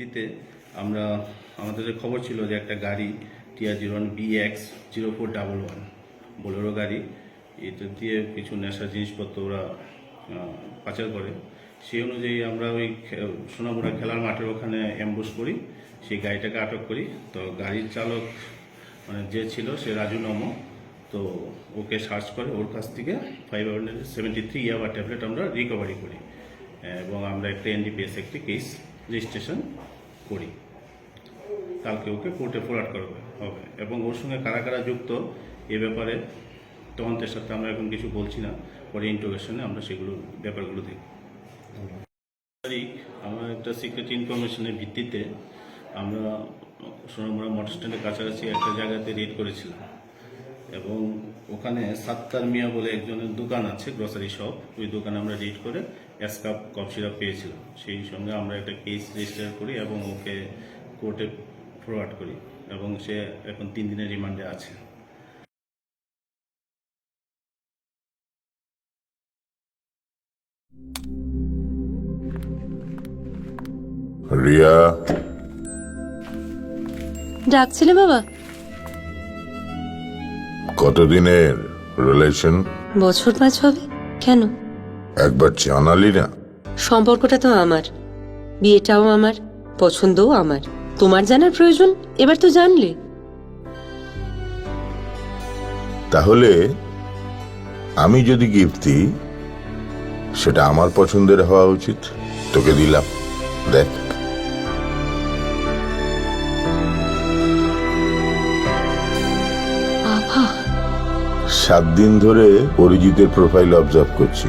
ভিত্তিতে আমরা, আমাদের যে খবর ছিল যে একটা গাড়ি টিয়া zero one B X zero four double one, Bolero গাড়ি, এটা দিয়ে কিছু নেশা জিনিসপত্র ওরা পাচার করে। সেই অনুযায়ী আমরা ওই সোনামুড়া খেলার মাঠের ওখানে অ্যাম্বুশ করি, সেই গাড়িটাকে আটক করি। তো গাড়ির চালক মানে যে ছিল সে রাজু নম, তো ওকে সার্চ করে ওর কাছ থেকে ফাইভ হান্ড্রেড সেভেন্টি থ্রি ইয়াবার ট্যাবলেট আমরা রিকভারি করি। এবং আমরা একটা এনডিপিএস একটি কেস রেজিস্ট্রেশন করি। কালকে ওকে কোর্টে ফরওয়ার্ড করা হবে। এবং ওর সঙ্গে কারা কারা যুক্ত, এ ব্যাপারে তদন্তের সাথে আমরা এখন কিছু বলছি না। পরে ইন্টোগেশনে আমরা সেগুলো, ব্যাপারগুলো দেখব। তারিখ, আমার একটা সিক্রেট ইনফরমেশনের ভিত্তিতে আমরা সোনামুড়া মোটর স্ট্যান্ডের কাছাকাছি একটা জায়গাতে রেড করেছিলাম। এবং ওখানে সাত্তার মিয়া বলে একজনের দোকান আছে গ্রসারি শপ ওই দোকানে আমরা রেড করে এক কাপ কফ সিরাপ পেয়েছিলাম সেই সঙ্গে আমরা একটা কেস রেজিস্টার করি এবং ওকে কোর্টে ফরওয়ার্ড করি এবং সে এখন তিন দিনের রিমান্ডে আছে। রিয়া? ডাকছিলে বাবা? কতদিনের রিলেশন বছর পাঁচ হবে। কেন? একবার জানালি না সম্পর্কটা তো আমার। বিয়েটাও আমার পছন্দও আমার। তোমার জানার প্রয়োজন এবার তো জানলে। তাহলে আমি যদি গিফট দিই সেটা আমার পছন্দের হওয়া উচিত। তোকে দিলাম। দেখ। সাত দিন ধরে অরিজিতের প্রোফাইল অবজার্ভ করছি।